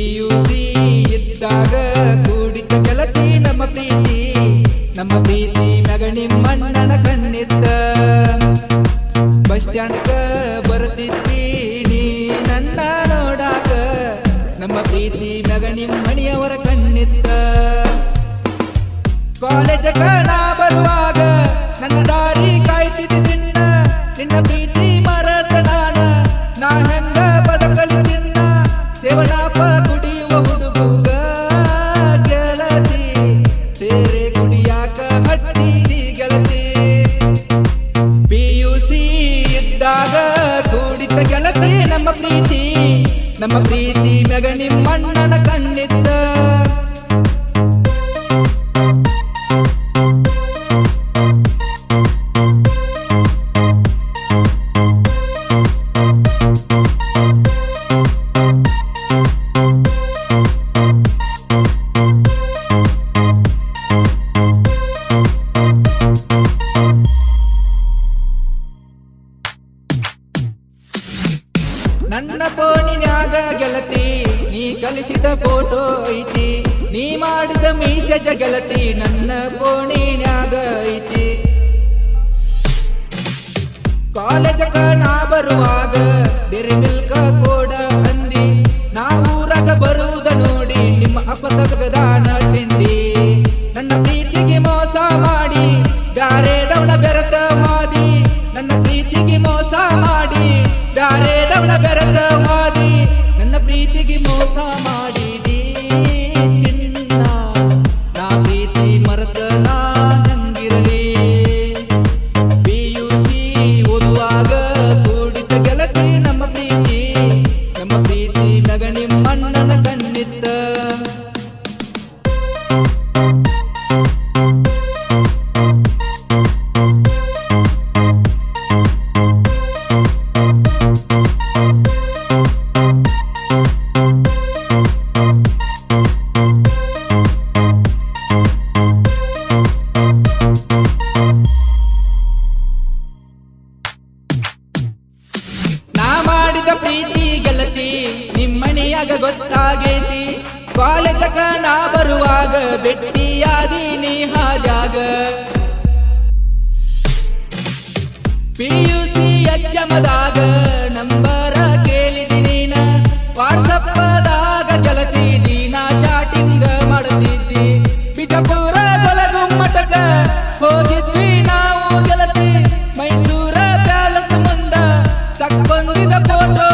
PUC ಇದ್ದಾಗ ಕೂಡಿತ ಗೆಳತಿ ನಮ್ಮ ಪ್ರೀತಿ ನಮ್ಮ ಪ್ರೀತಿ ಮ್ಯಾಗ ನಿಮ್ಮಣ್ಣನ ಕಣ್ಣಿದ್ದ. ಬಸ್ ಸ್ಟ್ಯಾಂಡ್ಗ ಬರ್ತಿದ್ದಿ ನೀ ನನ್ನ ನೋಡಾಕ, ನಮ್ಮ ಪ್ರೀತಿ ನಗಣಿ ನಿಮ್ಮಣಿಯವರ ಕಣ್ಣಿದ್ದ. ಕಾಲೇಜ ನಾ ಬರುವಾಗ ನನ್ನ ದಾರಿ ಕಾಯ್ತಿದ್ದ ನಿನ್ನ ನಿನ್ನ ಪ್ರೀತಿ ನಮ್ಮ ಪ್ರೀತಿ. ನಮ್ಮ ಪ್ರೀತಿ ಫೋನಿನ್ಯಾಗ ಗೆಲತಿ ನೀ ಕಲಿಸಿದ ಫೋಟೋ ಐತಿ. ನೀ ಮಾಡಿದ ಮೀಸಜ ಗೆಲತಿ ನನ್ನ ಫೋನಿನ್ಯಾಗ ಐತಿ. ಕಾಲೇಜಕ ನಾ ಬರುವಾಗ ಬೇರೆ ಮಿಲ್ಕ ಕೋಡ ಅಂದಿ. ನಾ ಊರಾಗ ಬರುವುದ ನೋಡಿ, ನಿಮ್ಮ ಅಪ್ಪ ತಿಂಡಿ ಕಾಲೇಜಕ ನಾ ಬರುವಾಗ ಬೆಟ್ಟಿಯಾದಿ ನೀ ಹಾದ್ಯಾಗ ಪಿಯುಸಿ ಅಜ್ಜಮದಾಗ ನಂಬರ ಕೇಳಿದಿನಿ ನೀನ. ವಾಟ್ಸಪ್ಪದಾಗ ಗೆಳತಿ ದೀನ ಚಾಟಿಂಗ್ ಮಾಡ್ತಿದ್ದಿ. ಬಿಜಪುರ ಗೊಲಗುಮ್ಮಟಕ ಹೋಗಿದ್ವಿ ನಾವು ಗೆಲತಿ ಮೈಸೂರ ಪ್ಯಾಲಸ್ ಮುಂದ ತಕ್ಕೊಂದಿದ ಫೋಟೋ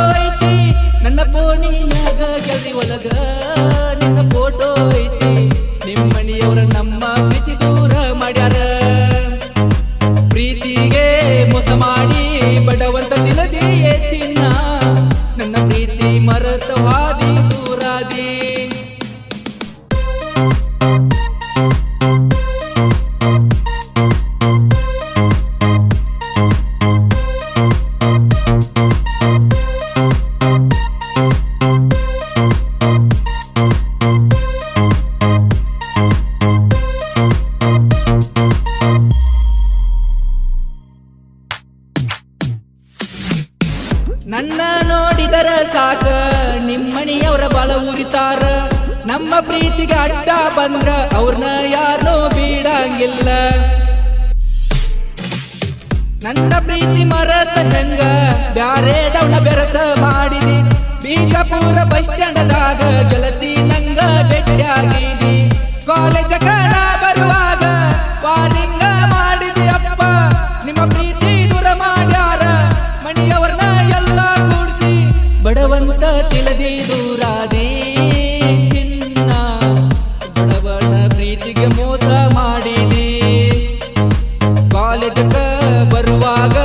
ಮರತ ಹಾದಿ ದೂರಾದಿ ನನ್ನ ನೋಡಿದರ ಸಾಕ ನಿಮ್ಮಣಿಯವರ ಬಲ ಉರಿತಾರ. ನಮ್ಮ ಪ್ರೀತಿಗೆ ಅಡ್ಡ ಬಂದ್ರ ಅವ್ರನ್ನ ಯಾರು ಬೀಡಂಗಿಲ್ಲ. ನನ್ನ ಪ್ರೀತಿ ಮರತ ಚಂಗ ಬ್ಯಾರೆ ದವಣ ಬೆರತ ಮಾಡಿದಿ. ಬೀಜಪುರ ಬಸ್ ಸ್ಟ್ಯಾಂಡದಾಗ ಗೆಳತಿ ನಂಗ ಭೇಟಿಯಾಗಿದಿ. ಕಾಲೇಜ ಕಣ ಬರುವಾಗ ಪಾಲಿಂಗ ಮಾಡಿದಿ ಅಪ್ಪ. ನಿಮ್ಮ ಪ್ರೀತಿ ಬರುವಾಗ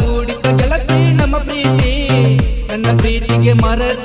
ಕೂಡಿದ ಗೆಲತಿ ನಮ್ಮ ಪ್ರೀತಿ ನನ್ನ ಪ್ರೀತಿಗೆ ಮರೆತ